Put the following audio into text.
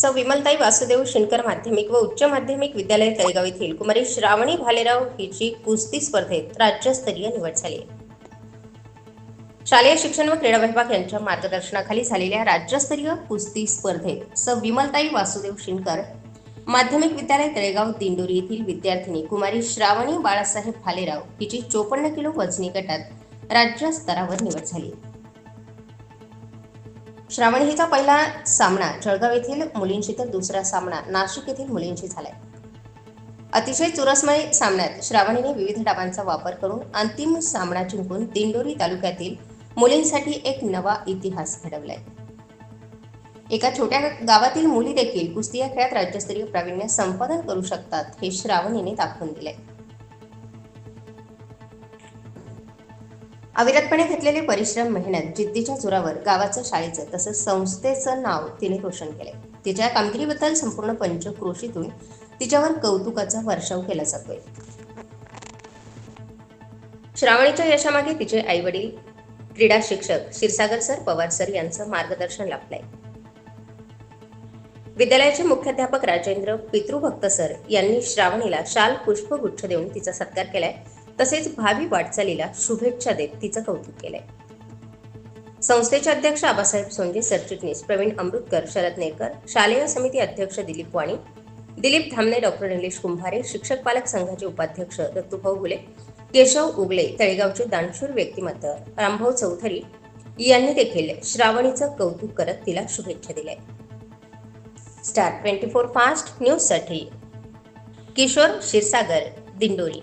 सौ विमलताई वासुदेव शिनकर माध्यमिक व उच्च माध्यमिक विद्यालय तळेगाव येथील कुमारी श्रावणी भालेराव हिची कुस्ती स्पर्धेत राज्यस्तरीय निवड झाली. शालेय शिक्षण व क्रीडा विभाग यांच्या मार्गदर्शनाखाली झालेल्या राज्यस्तरीय कुस्ती स्पर्धेत सौ. विमलताई वासुदेव शिनकर माध्यमिक विद्यालय तळेगाव दिंडोरी येथील विद्यार्थिनी कुमारी श्रावणी बाळासाहेब भालेराव हिची चोपन्न किलो वजनी गटात राज्य स्तरावर निवड झाली. श्रावणीचा पहिला सामना जळगाव येथील मुलींशी तर दुसरा सामना नाशिक येथील मुलींशी झालाय. अतिशय चुरसमय सामन्यात श्रावणीने विविध डावांचा वापर करून अंतिम सामना जिंकून दिंडोरी तालुक्यातील मुलींसाठी एक नवा इतिहास घडवलाय. एका छोट्या गावातील मुली देखील कुस्ती या खेळात राज्यस्तरीय प्रावीण्य संपादन करू शकतात हे श्रावणीने दाखवून दिले अविरतपणे घेतलेले परिश्रम मेहनत जिद्दीच्या जोरावर गावाचं शाळेचं तसंच संस्थेचं नाव तिने रोशन केले. तिच्या कामगिरीबद्दल संपूर्ण पंचक्रोशीतून तिच्यावर कौतुकाचा वर्षाव केला जातोय. श्रावणीच्या यशामागे तिचे आई वडील क्रीडा शिक्षक क्षीरसागर सर पवार सर यांचं मार्गदर्शन लाभलंय. विद्यालयाचे मुख्याध्यापक राजेंद्र पितृभक्त सर यांनी श्रावणीला शाल पुष्पगुच्छ देऊन तिचा सत्कार केलाय. तसेच भावी वाटचालीला शुभेच्छा देत तिचं कौतुक केलंय. संस्थेचे अध्यक्ष आबासाहेब सोंजे सरचिटणीस प्रवीण अमृतकर शरद नेरकर शालेय समिती अध्यक्ष दिलीप वाणी दिलीप धामणे डॉक्टर निलेश कुंभारे शिक्षक पालक संघाचे उपाध्यक्ष दत्तूभाऊ गुले केशव उगले तळेगावचे दानशूर व्यक्तिमत्व रामभाऊ चौधरी यांनी देखील श्रावणीचं कौतुक करत तिला शुभेच्छा दिल्या. स्टार ट्वेंटी फोर फास्ट न्यूजसाठी किशोर क्षीरसागर दिंडोरी.